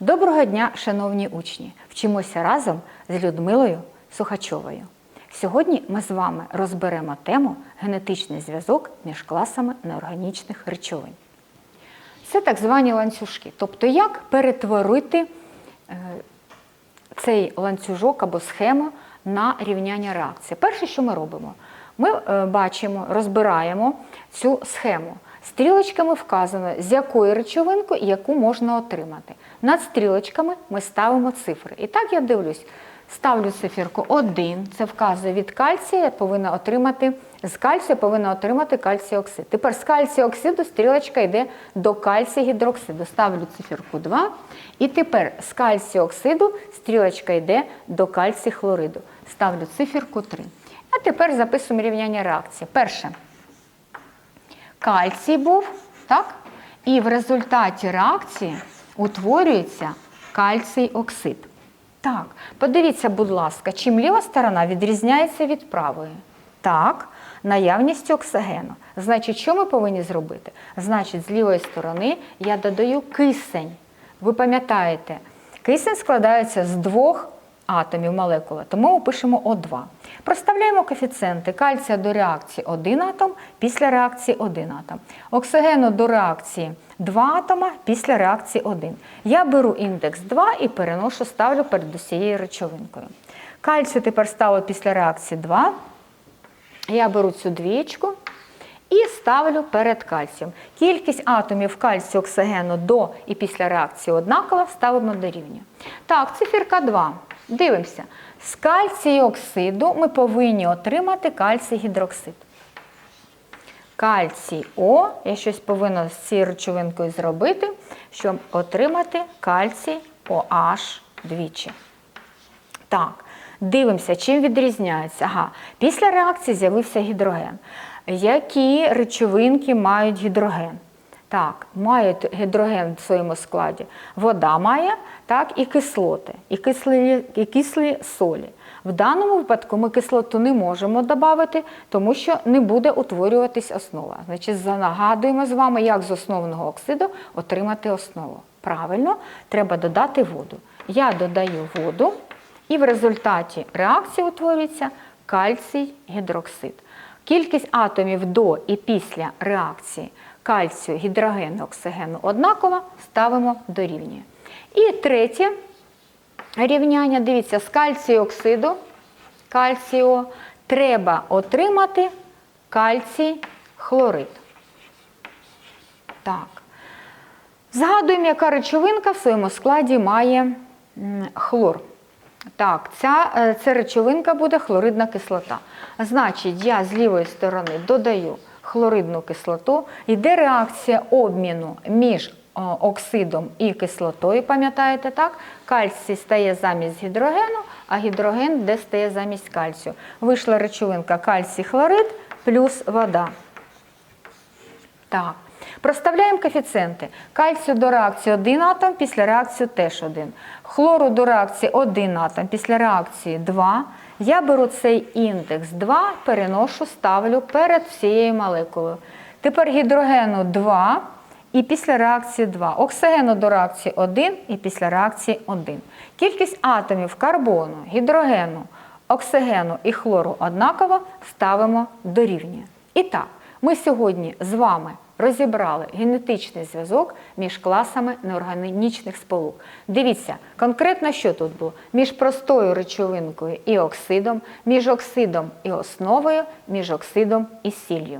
Доброго дня, шановні учні! Вчимося разом з Людмилою Сухачовою. Сьогодні ми з вами розберемо тему генетичний зв'язок між класами неорганічних речовин. Це так звані ланцюжки. Тобто, як перетворити е, цей ланцюжок або схему на рівняння реакції. Перше, що ми робимо, ми е, бачимо, розбираємо цю схему. Стрілочками вказано, з якої речовинки яку можна отримати. Над стрілочками ми ставимо цифри. І так я дивлюсь, ставлю циферку 1, це вказує від кальція, я повинна отримати, з кальцію повинна отримати кальцій оксид. Тепер з кальцію оксиду стрілочка йде до кальцій гідроксиду. Ставлю циферку 2. І тепер з кальцію оксиду стрілочка йде до кальцій хлориду. Ставлю циферку 3. А тепер записуємо рівняння реакції. Перше. Кальцій був, так? І в результаті реакції утворюється кальцій оксид. Так, подивіться, будь ласка, чим ліва сторона відрізняється від правої? Так, наявністю оксигену. Значить, що ми повинні зробити? Значить, з лівої сторони я додаю кисень. Ви пам'ятаєте, кисень складається з двох атомів молекули, тому ми пишемо О2. Проставляємо коефіцієнти кальція до реакції 1 атом, після реакції 1 атом. Оксигену до реакції 2 атома, після реакції 1. Я беру індекс 2 і переношу, ставлю перед усією речовинкою. Кальцію тепер ставлю після реакції 2. Я беру цю двічку і ставлю перед кальцієм. Кількість атомів кальцію оксигену до і після реакції однакова, ставимо до рівня. Так, циферка 2. Дивимося. З кальцію оксиду ми повинні отримати кальцій гідроксид. Кальцій О, я щось повинна з цією речовинкою зробити, щоб отримати кальцій OH двічі. Так, дивимося, чим відрізняється. Ага, після реакції з'явився гідроген. Які речовинки мають гідроген? Так, мають гідроген в своєму складі. Вода має, так, і кислоти, і кислі, і кислі солі. В даному випадку ми кислоту не можемо додати, тому що не буде утворюватись основа. Значить, нагадуємо з вами, як з основного оксиду отримати основу. Правильно, треба додати воду. Я додаю воду, і в результаті реакції утворюється кальцій гідроксид. Кількість атомів до і після реакції кальцію, гідрогену, оксигену однакова, ставимо до рівня. І третє рівняння, дивіться, з кальцію оксиду, кальцію, треба отримати кальцій хлорид. Так. Згадуємо, яка речовинка в своєму складі має хлор. Так, ця, е, ця речовинка буде хлоридна кислота. Значить, я з лівої сторони додаю хлоридну кислоту, йде реакція обміну між оксидом і кислотою, пам'ятаєте, так? Кальцій стає замість гідрогену, а гідроген де стає замість кальцію. Вийшла речовинка кальцій хлорид плюс вода. Так. Проставляємо коефіцієнти. Кальцію до реакції 1 атом, після реакції теж 1. Хлору до реакції 1 атом, після реакції 2. Я беру цей індекс 2, переношу, ставлю перед всією молекулою. Тепер гідрогену 2 і після реакції 2. Оксигену до реакції 1 і після реакції 1. Кількість атомів карбону, гідрогену, оксигену і хлору однаково ставимо до рівня. І так, ми сьогодні з вами розібрали генетичний зв'язок між класами неорганічних сполук. Дивіться, конкретно що тут було? Між простою речовинкою і оксидом, між оксидом і основою, між оксидом і сіллю.